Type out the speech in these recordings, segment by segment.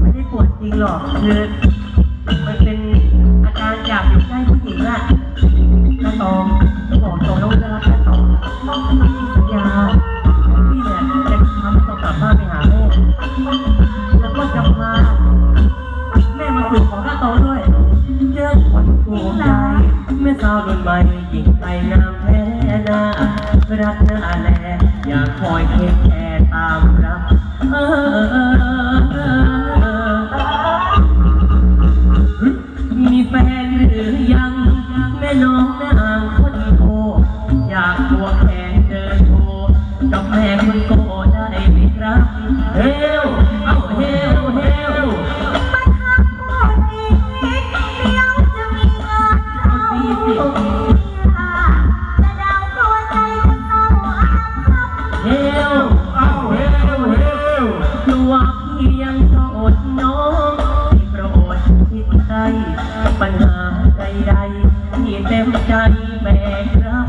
ไม่ได้ปวดจริงหรอกคือมันเป็นอาการอยากอยู่ใกล้ผู้หญิงอะน้าตองบอกตรงแล้วว่าจะรักน้าตองพี่สัญญาพี่เนี่ยจะทำให้ตองกลับบ้านไปหาแม่แล้วก็จะพาแม่มาสู่ของน้าตองด้วยเจอคนถูกใจแม่สาวรุ่นใหม่หญิงไทยงามแท้นารักหน้าแลอยากคอยเคียงแค่ตามรับเออ กับแม่คนโตได้ไหมครับเฮลเอาเฮลเฮลมาทำก่อนอีกนิดเดียวจะมีงานเข้าจะเดาตัวใจจะเศร้าอาภัพเฮลเอาเฮลเฮลตัวพี่ยังโสดน้องที่โปรดคิดใจปัญหาใดๆที่เต็มใจแบกรับ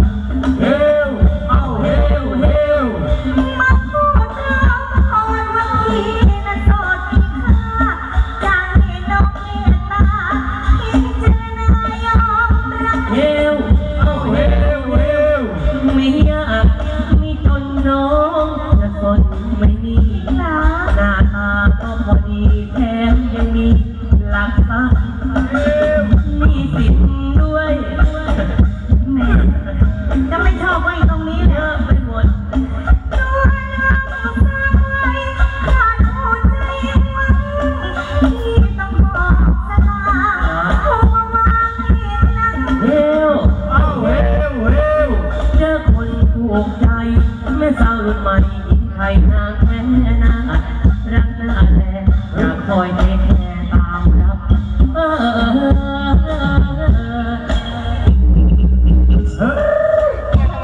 ด้วยแหมจะไม่ชอบไว้ตรงนี้เลเยย อะไปหมด เฮลเอาเวลเวเจอคนถูกใจแม่สารุนใหม่หญิงไทยนางแท้นางรักน้าแลอยากคอยเท